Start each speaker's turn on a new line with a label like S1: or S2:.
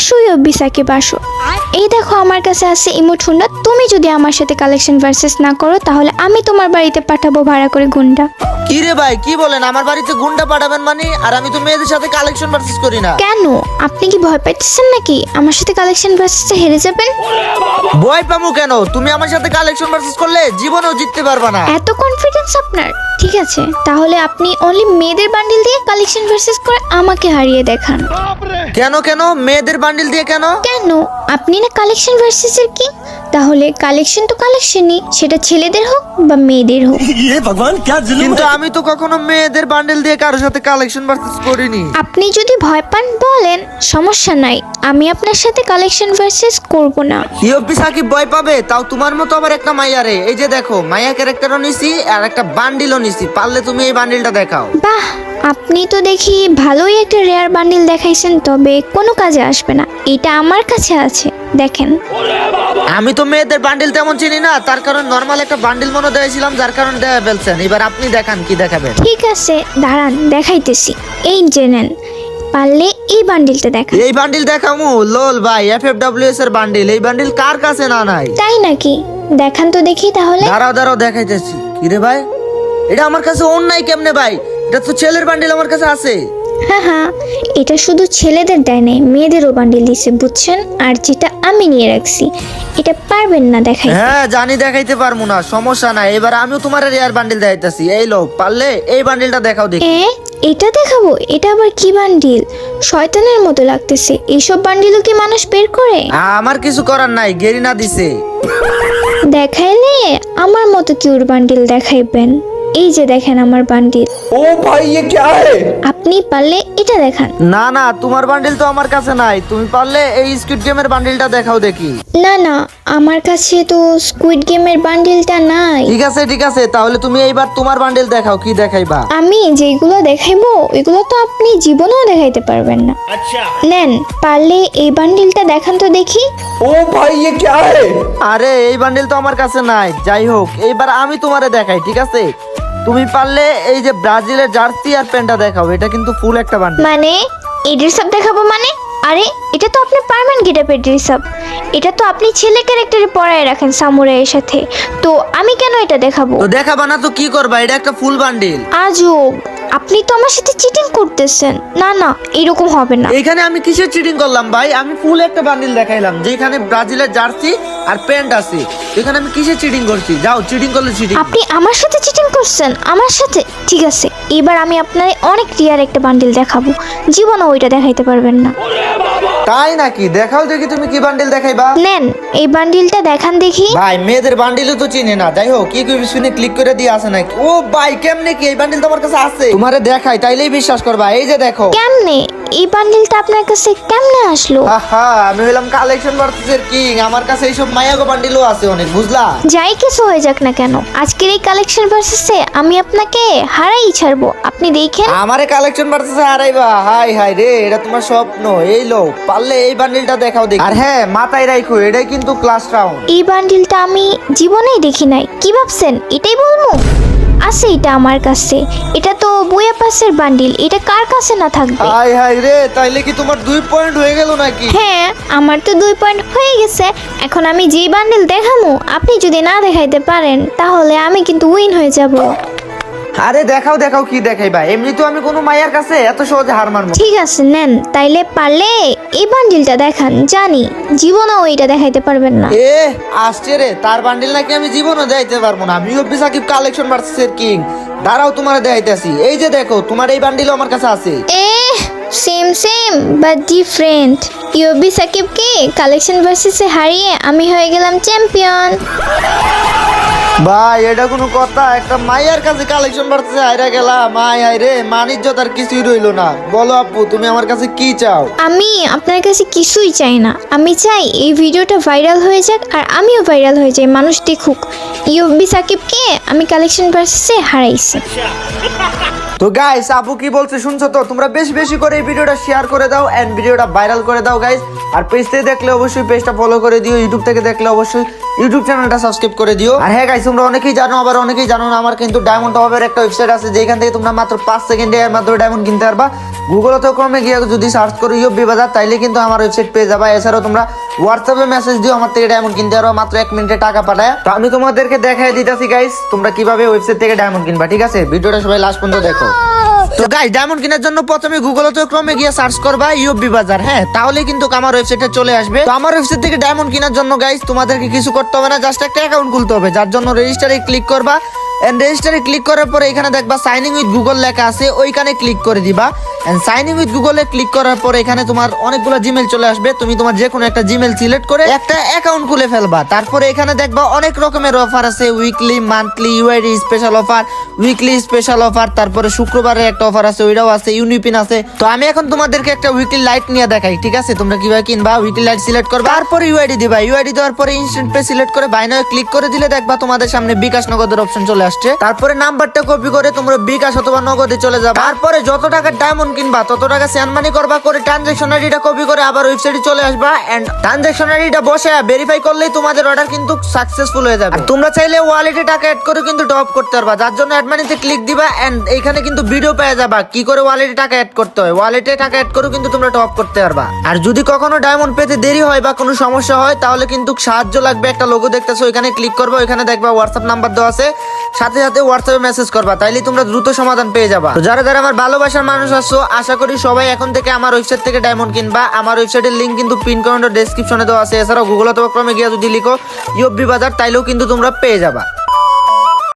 S1: আসো বিসাকে বাসু। এই দেখো আমার কাছে আছে ইমোট হুন্ডা তুমি যদি আমার সাথে কালেকশন ভার্সেস না করো, তাহলে আমি তোমার বাড়িতে পাঠাবো ভাড়া করে গুন্ডা
S2: কি রে ভাই কি বলেন? আমার বাড়িতে গুন্ডা পাঠাবেন মানে? আর আমি তো মেয়েদের সাথে কালেকশন ভার্সেস করি না।
S1: কেন? আপনি কি ভয় পাইতেছেন নাকি? আমার সাথে কালেকশন ভার্সেসে হেরে যাবেন?
S2: ভয় পাবো কেন? তুমি আমার সাথে কালেকশন ভার্সেস করলে জীবনেও জিততে পারবা না।
S1: এত কনফিডেন্স আপনার? ঠিক আছে তাহলে আপনি অনলি মেয়েদের বান্ডিল দিয়ে কালেকশন ভার্সেস করে আমাকে হারিয়ে দেখান।
S2: কেন কেন? মেয়েদের বান্ডিল দিয়ে কেন?
S1: কেন? আপনি না কালেকশন ভার্সেসের কি? তাহলে কালেকশন তো কালেকশনই সেটা ছেলেদের হোক বা মেয়েদের হোক।
S2: কিন্তু আমি তো কখনো মেয়েদের বান্ডেল দিয়ে কারোর সাথে কালেকশন ভার্সেস করিনি।
S1: আপনি যদি ভয় পান বলেন সমস্যা নাই। আমি আপনার সাথে কালেকশন ভার্সেস করব না।
S2: ইয়োপি সাকিব ভয় পাবে? তাও তোমার মতো আবার একটা মাইয়া রে এই যে দেখো মাইয়া ক্যারেক্টারও নিছি আর একটা বান্ডিলও নিছি। পারলে তুমি এই বান্ডিলটা দেখাও।
S1: বাহ আপনি তো দেখি ভালোই একটা রেয়ার বান্ডিল দেখাইছেন তবে কোনো কাজে আসবে না। এটা আমার কাছে আছে। দেখেন।
S2: আমি তো মেয়েদের বান্ডিল তেমন চিনি না তার কারণ নর্মাল একটা বান্ডিল মনে দিয়েছিলাম যার কারণে দেখা ফেলছেন। এবার আপনি দেখান কি দেখাবেন।
S1: ঠিক আছে দাঁড়ান দেখাইতেছি। এই যে নেন পারলে এই বান্ডিলটা দেখান।
S2: এই বান্ডিল দেখামু? লোল ভাই এফ এফ ডাব্লিউ এস এর বান্ডিল এই বান্ডিল কার কাছে না নাই?
S1: তাই নাকি? দেখান তো দেখি তাহলে।
S2: দাঁড়াও দাঁড়াও দেখাইতেছি। কি রে ভাই? এটা আমার কাছে অন্যায় কেমনে ভাই? এটা তো ছেলের বান্ডিল আমার কাছে আছে।
S1: হ্যাঁ হ্যাঁ এটা শুধু ছেলেদের দেয় নাই মেয়েদেরও বান্ডিল দিছে বুঝছেন? আর যেটা আমি নিয়ে রাখছি এটা পারবেন না দেখাই
S2: হ্যাঁ জানি দেখাইতে পারব না সমস্যা নাই। এবার আমিও তোমার রেয়ার বান্ডিল দেখাইতেছি। এই লো পারলে এই বান্ডিলটা দেখাও দেখি।
S1: এ এটা দেখাবো? এটা আবার কি বান্ডিল শয়তানের মতো লাগতেছে। এইসব বান্ডিলও কি মানুষ বের করে?
S2: আমার কিছু করার নাই গেরিনা দিছে।
S1: দেখাইলে আমার মতো কিউর বান্ডিল দেখাইবেন। এই যে দেখেন আমার বান্ডিল
S3: ओ भाई ये क्या है
S1: আপনি পারলে এটা দেখান
S2: না না তোমার বান্ডিল তো আমার কাছে নাই তুমি পারলে এই স্কুইড গেমের বান্ডিলটা দেখাও দেখি
S1: না না আমার কাছে তো স্কুইড গেমের বান্ডিলটা নাই
S2: ঠিক আছে ঠিক আছে তাহলে তুমি এইবার তোমার বান্ডিল দেখাও কি দেখাইবা
S1: আমি যেগুলো দেখাইবো ওইগুলো তো আপনি জীবনেও দেখাইতে পারবেন না নেন পারলে এই বান্ডিলটা দেখান তো দেখি
S3: ओ भाई ये क्या है
S2: আরে এই বান্ডিল তো আমার কাছে নাই যাই হোক এইবার আমি তোমারে দেখাই ঠিক আছে তুমি পারলে এই যে ব্রাজিলের জার্সি আর প্যান্টটা দেখাও এটা কিন্তু ফুল একটা বান্ডিল
S1: মানে? এই ড্রেস আপ দেখাবো মানে? আরে এটা তো আপনার পারমান গেটাপের ড্রেস আপ এটা তো আপনি ছেলে ক্যারেক্টারে পড়ায় রাখেন সামুরাইয়ের সাথে। তো আমি কেন এটা দেখাবো?
S2: তো দেখাবা না তো কি করবা? এটা একটা ফুল বান্ডিল
S1: আজও আপনি তো আমার সাথে চিটিং করতেছেন। না না এরকম হবে না।
S2: এখানে আমি কিসের চিটিং করলাম ভাই? আমি ফুল একটা বান্ডিল দেখাইলাম যেখানে ব্রাজিলের জার্সি আর প্যান্ট আছে। এখানে আমি কিসের চিটিং করছি? যাও চিটিং করলে চিটিং
S1: আপনি আমার সাথে চিটিং করছেন? আমার সাথে? ঠিক আছে এবার আমি আপনার অনেক রিয়ার একটা বান্ডিল দেখাবো। জীবনে ওইটা দেখাইতে পারবেন না।
S2: তাই নাকি? দেখাও দেখি তুমি কি বান্ডিল দেখাইবা।
S1: নেন এই বান্ডিলটা দেখান দেখি।
S2: ভাই মেয়েদের বান্ডিলও তো চিনে না। যাই হোক কি কি শুনে ক্লিক করে দিয়ে আসে নাকি ও ভাই কেমনে কি? এই বান্ডিল তোমার কাছে আছে? তোমারে দেখাই তাইলেই বিশ্বাস করবা। এই যে দেখো।
S1: কেমনে? এই বান্ডিলটা আপনার কাছে কেমনে আসলো?
S2: আহা আমি হলাম কালেকশন ভার্সেসের কিং আমার কাছে এইসব মায়াগো বান্ডিলও আছে অনেক বুঝলা?
S1: যাই কিছু হয়ে যাক না কেন। আজকের এই কালেকশন ভার্সেসে আমি আপনাকে হারাই ছাড়বো। আপনি দেখেন।
S2: আমারে কালেকশন ভার্সেসে হারাইবা? হাই হাই রে এটা তোমার স্বপ্ন। এই লো পারলে এই বান্ডিলটা দেখাও দেখি। আর হ্যাঁ মাথায় রাখো এটাই কিন্তু ক্লাস রাউন্ড
S1: এই বান্ডিলটা আমি জীবনেই দেখি নাই। কি ভাবছেন? এটাই বলব? আছে এটা আমার কাছে। এটা তো বইয়া পাসের বান্ডিল এটা কার কাছে না থাকবে?
S2: হাই হাই রে তাইলে কি তোমার দুই পয়েন্ট হয়ে গেল নাকি?
S1: হ্যাঁ আমার তো দুই পয়েন্ট হয়ে গেছে। এখন আমি যে বান্ডিল দেখামু আপনি যদি না দেখাইতে পারেন তাহলে আমি কিন্তু উইন হয়ে যাব।
S2: আরে দেখাও দেখাও কি দেখাইবা এমনি তো আমি কোনো মায়ের কাছে এত সহজে হার মানবো
S1: ঠিক আছে নেন। তাইলে পারলে এই বান্ডিলটা দেখান জানি। জীবনেও এইটা দেখাইতে পারবেন না।
S2: এ আসছে রে। তার বান্ডিল নাকি আমি জীবনও দেখাইতে পারব না। আমি ইউপি সাকিব কালেকশন ভার্সেসের কিং। দাঁড়াও তোমার দেখাইতেছি। এই যে দেখো তোমার এই বান্ডিলও আমার কাছে আছে।
S1: এ same same but different UB সাকিবকে কালেকশন ভার্সেসে হারিয়ে আমি হয়ে গেলাম চ্যাম্পিয়ন
S2: ভাই এটা কোনো কথা। একটা মায়ের কাছে কালেকশন বাড়তেছে আইরা গেলা। মাই আই রে মানিজ্য তার কিছুই রইল না। বলো আপু তুমি আমার কাছে কি চাও?
S1: আমি আপনার কাছে কিছুই চাই না। আমি চাই এই ভিডিওটা ভাইরাল হয়ে যাক আর আমিও ভাইরাল হয়ে যাই মানুষ দেখুক। ইউবি সাকিবকে আমি কালেকশন বাড়তেছে হারাইছি।
S2: তো গাইস আপু কি বলছে শুনছো তো? তোমরা বেশি বেশি করে এই ভিডিওটা শেয়ার করে দাও এন্ড ভিডিওটা ভাইরাল করে দাও গাইস আর পেজ থেকে দেখলে অবশ্যই পেজটা ফলো করে দিও ইউটিউব থেকে দেখলে অবশ্যই ইউটিউব চ্যানেলটা সাবস্ক্রাইব করে দিও। আর হ্যাঁ গাইস তোমরা অনেকেই জানো, আবার অনেকেই জানো না, আমার কিন্তু ডায়মন্ড হবের একটা ওয়েবসাইট আছে যেখান থেকে তোমরা মাত্র পাঁচ সেকেন্ডে মাত্র ডায়মন্ড কিনতে পারবা। গুগল ক্রমে গিয়ে যদি সার্চ করো ইউবি বাজার তাইলে কিন্তু আমার ওয়েবসাইট পেয়ে যাবা। এছাড়াও তোমরা হোয়াটসঅ্যাপে মেসেজ দিও, আমার থেকে ডায়মন্ড কিনতে। পারো মাত্র এক মিনিটে টাকা পাঠায়। তো আমি তোমাদেরকে দেখাই দিতেছি গাইস তোমরা কীভাবে ওয়েবসাইট থেকে ডায়মন্ড কিনবা, ঠিক আছে? ভিডিওটা সবাই লাস্ট পর্যন্ত দেখো। তো গাইস ডায়মন্ড কেনার জন্য প্রথমে গুগল অথবা ক্রমে গিয়ে সার্চ করবা ইউবি বাজার হ্যাঁ? তাহলে কিন্তু আমার ওয়েবসাইটে চলে আসবে। তো আমার ওয়েবসাইট থেকে ডায়মন্ড কেনার জন্য গাইস তোমাদেরকে কিছু করতে হবে না জাস্ট একটা অ্যাকাউন্ট খুলতে হবে, যার জন্য রেজিস্টারে ক্লিক করবা। এন্ড রেজিস্টারে ক্লিক করার পরে এখানে দেখবা সাইনিং উইথ গুগল লেখা আছে, ওইখানে ক্লিক করে দিবা। এন্ড সাইনিং উইথ গুগলে ক্লিক করার পরে এখানে তোমার অনেকগুলো জিমেল চলে আসবে। তুমি তোমার যে কোনো একটা জিমেল সিলেক্ট করে একটা অ্যাকাউন্ট খুলে ফেলবা। তারপরে এখানে দেখবা অনেক রকমের অফার আছে weekly monthly UID special offer weekly special offer তারপরে শুক্রবারের একটা অফার আছে, ওইটাও আছে ইউনিপিন আছে। তো আমি এখন তোমাদেরকে একটা উইকলি লাইট নিয়ে দেখাই, ঠিক আছে? তোমরা কীভাবে কিনবা উইকলি লাইট সিলেক্ট করবা। তারপরে ইউআইডি দিবা। ইউআইডি দেওয়ার পরে ইনস্ট্যান্ট পে সিলেক্ট করে বাইনারে ক্লিক করে দিলে দেখবা তোমাদের সামনে বিকাশ নগদের অপশন চলে আসছে। তারপরে নাম্বারটা কপি করে তোমরা বিকাশ অথবা নগদে চলে যাবে। তারপরে যত টাকা ডায়মন্ড কিনবা, তত টাকা সেন্ড মানি করবা, করে ট্রানজাকশন আইডিটা কপি করে আবার ওয়েবসাইটে চলে আসবা এন্ড ট্রানজাকশন আইডিটা বসে ভেরিফাই করলেই তোমাদের অর্ডার কিন্তু সাকসেসফুল হয়ে যাবে। তোমরা চাইলে ওয়ালেটে টাকা অ্যাড করে কিন্তু টপ করতে পারবা। যার জন্য অ্যাড মানিতে ক্লিক দিবা এন্ড এখানে কিন্তু ভিডিও পেয়ে যাবা কি করে ওয়ালেটে টাকা অ্যাড করতে হয়। ওয়ালেটে টাকা অ্যাড করে কিন্তু তোমরা টপ করতে পারবা। আর যদি কখনো ডায়মন্ড পেতে দেরি হয় বা কোনো সমস্যা হয়, তাহলে কিন্তু সাহায্য লাগবে। একটা লোগো দেখতেছো, ওইখানে ক্লিক করবা, ওইখানে দেখবা হোয়াটসঅ্যাপ নাম্বার দেওয়া আছে। সাথে সাথে হোয়াটসঅ্যাপে মেসেজ করবা, তাইলে তোমরা দ্রুত সমাধান পেয়ে যাবা। তো যারা যারা আমার ভালোবাসার মানুষ আছো, আশা করি সবাই এখন থেকে আমার ওয়েবসাইট থেকে ডায়মন্ড কিনবা। আমার ওয়েবসাইটের লিঙ্ক কিন্তু পিন কমেন্ট ডেসক্রিপশনে দেওয়া আছে। এছাড়াও গুগল অথবা ক্রমে গিয়ে যদি লিখো ইউবি বাজার তাইলেও কিন্তু তোমরা পেয়ে যাবা।